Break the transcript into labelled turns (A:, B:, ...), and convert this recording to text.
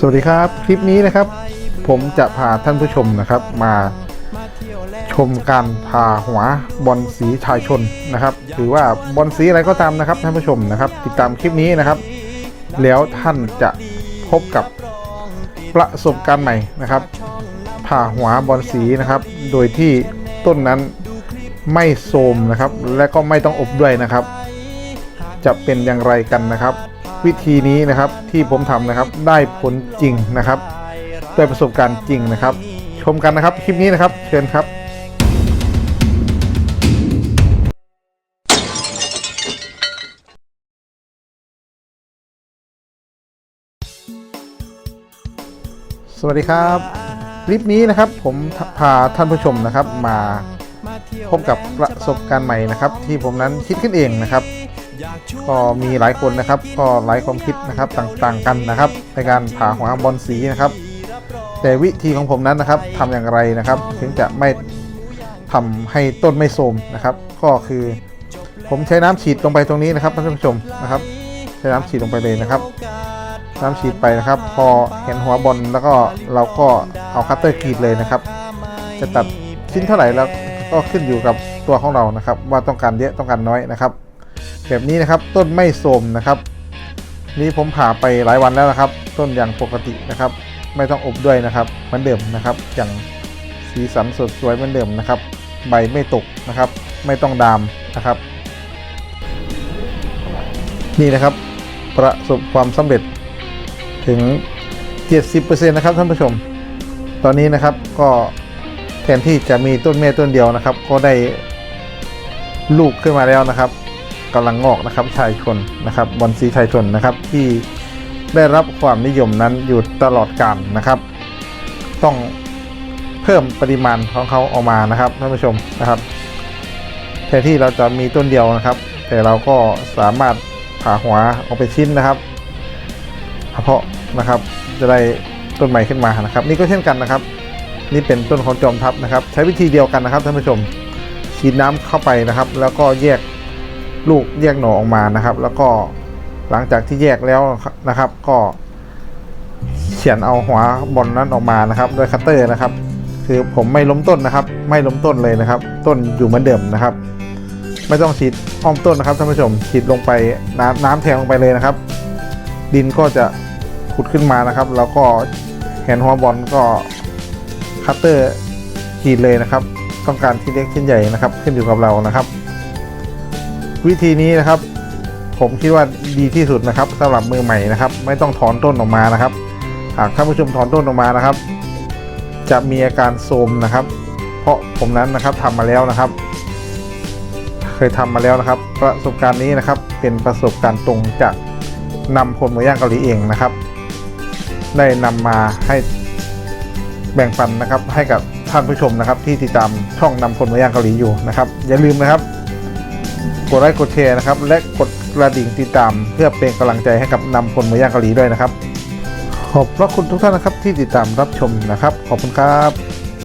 A: สวัสดีครับ คลิปนี้นะครับ ผมจะพาท่านผู้ชมนะครับ มาชมการพาหัวบอลสีชายชนนะครับ หรือว่าบอลสีอะไรก็ตามนะครับท่านผู้ชมนะครับ ติดตามคลิปนี้นะครับ แล้วท่านจะพบกับประสบการณ์ใหม่นะครับผ่าหัวบอลสีนะครับ โดยที่ต้นนั้นไม่โทรมนะครับ และก็ไม่ต้องอบด้วยนะครับ จะเป็นอย่างไรกันนะครับ วิธีนี้นะครับที่ผมทำนะครับได้ผลจริงนะครับด้วยประสบการณ์จริงนะครับ ชมกันนะครับคลิปนี้นะครับ เชิญครับสวัสดีครับ คลิปนี้นะครับผมพาท่านผู้ชมนะครับมาพบกับประสบการณ์ใหม่นะครับ ที่ผมนั้นคิดขึ้นเองนะครับ ก็มีหลายคนนะครับ ก็หลายความคิดนะครับต่างๆกันนะครับ ในการผ่าหัวบอลสีนะครับ แต่วิธีของผมนั้นนะครับทำอย่างไรนะครับ ถึงจะไม่ทำให้ต้นไม่โทรมนะครับ ก็คือผมใช้น้ำฉีดลงไปตรงนี้นะครับท่านผู้ชมนะครับ ใช้น้ำฉีดลงไปเลยนะครับ น้ำฉีดไปนะครับ พอเห็นหัวบอลแล้วก็เราก็เอาคัตเตอร์กรีดเลยนะครับ จะตัดชิ้นเท่าไหร่แล้วก็ขึ้นอยู่กับตัวของเรานะครับ ว่าต้องการเยอะต้องการน้อยนะครับ แบบนี้นะครับต้นไม่โทมนะครับ นี่ผมผ่าไปหลายวันแล้วนะครับ ต้นอย่างปกตินะครับ ไม่ต้องอบด้วยนะครับเหมือนเดิมนะครับ อย่างสีสันสดสวยเหมือนเดิมนะครับ ใบไม่ตกนะครับ ไม่ต้องดามนะครับ นี่นะครับ ประสบความสำเร็จถึง 70%นะครับท่านผู้ชม ตอนนี้นะครับก็แทนที่จะมีต้นเมต้นเดียวนะครับ ก็ได้ลูกขึ้นมาแล้วนะครับ กำลังงอกนะครับชายชนนะครับบอลสีชายชนนะครับที่ได้รับความนิยมนั้นอยู่ตลอดกาลนะครับ ต้องเพิ่มปริมาณของเขาออกมานะครับท่านผู้ชมนะครับแทนที่เราจะมีต้นเดียวนะครับ แต่เราก็สามารถผ่าหัวออกเป็นชิ้นนะครับเพาะนะครับจะได้ต้นใหม่ขึ้นมานะครับ นี่ก็เช่นกันนะครับ นี่เป็นต้นของจอมทัพนะครับ ใช้วิธีเดียวกันนะครับท่านผู้ชมฉีดน้ำเข้าไปนะครับ แล้วก็แยก ลูกแยกหน่อออกมานะครับ แล้วก็หลังจากที่แยกแล้วนะครับ ก็เขียนเอาหัวบอลนั้นออกมานะครับด้วยคัตเตอร์นะครับ คือผมไม่ล้มต้นนะครับ ไม่ล้มต้นเลยนะครับ ต้นอยู่เหมือนเดิมนะครับ ไม่ต้องฉีดอ้อมต้นนะครับท่านผู้ชมฉีดลงไปน้ำน้ำแทงลงไปเลยนะครับ ดินก็จะขุดขึ้นมานะครับ แล้วก็แฮนหัวบอลก็คัตเตอร์ขีดเลยนะครับ ต้องการที่เล็กชิ้นใหญ่นะครับ ขึ้นอยู่กับเรานะครับ วิธีนี้นะครับ ผมคิดว่าดีที่สุดนะครับสำหรับมือใหม่นะครับ ไม่ต้องถอนต้นออกมานะครับ หากท่านผู้ชมถอนต้นออกมานะครับ จะมีอาการโทมนะครับ เพราะผมนั้นนะครับทำมาแล้วนะครับ เคยทำมาแล้วนะครับ ประสบการณ์นี้นะครับ เป็นประสบการณ์ตรงจากนำผลหมูย่างเกาหลีเองนะครับ ได้นำมาให้แบ่งปันนะครับให้กับท่านผู้ชมนะครับที่ติดตามช่องนำผลหมูย่างเกาหลีอยู่นะครับ อย่าลืมนะครับ กดไลค์กดแชร์นะครับ และกดกระดิ่งติดตาม เพื่อเป็นกำลังใจให้กับนำผลหมูย่างเกาหลีด้วยนะครับ ขอบพระคุณทุกท่านนะครับที่ติดตามรับชมนะครับ ขอบคุณครับ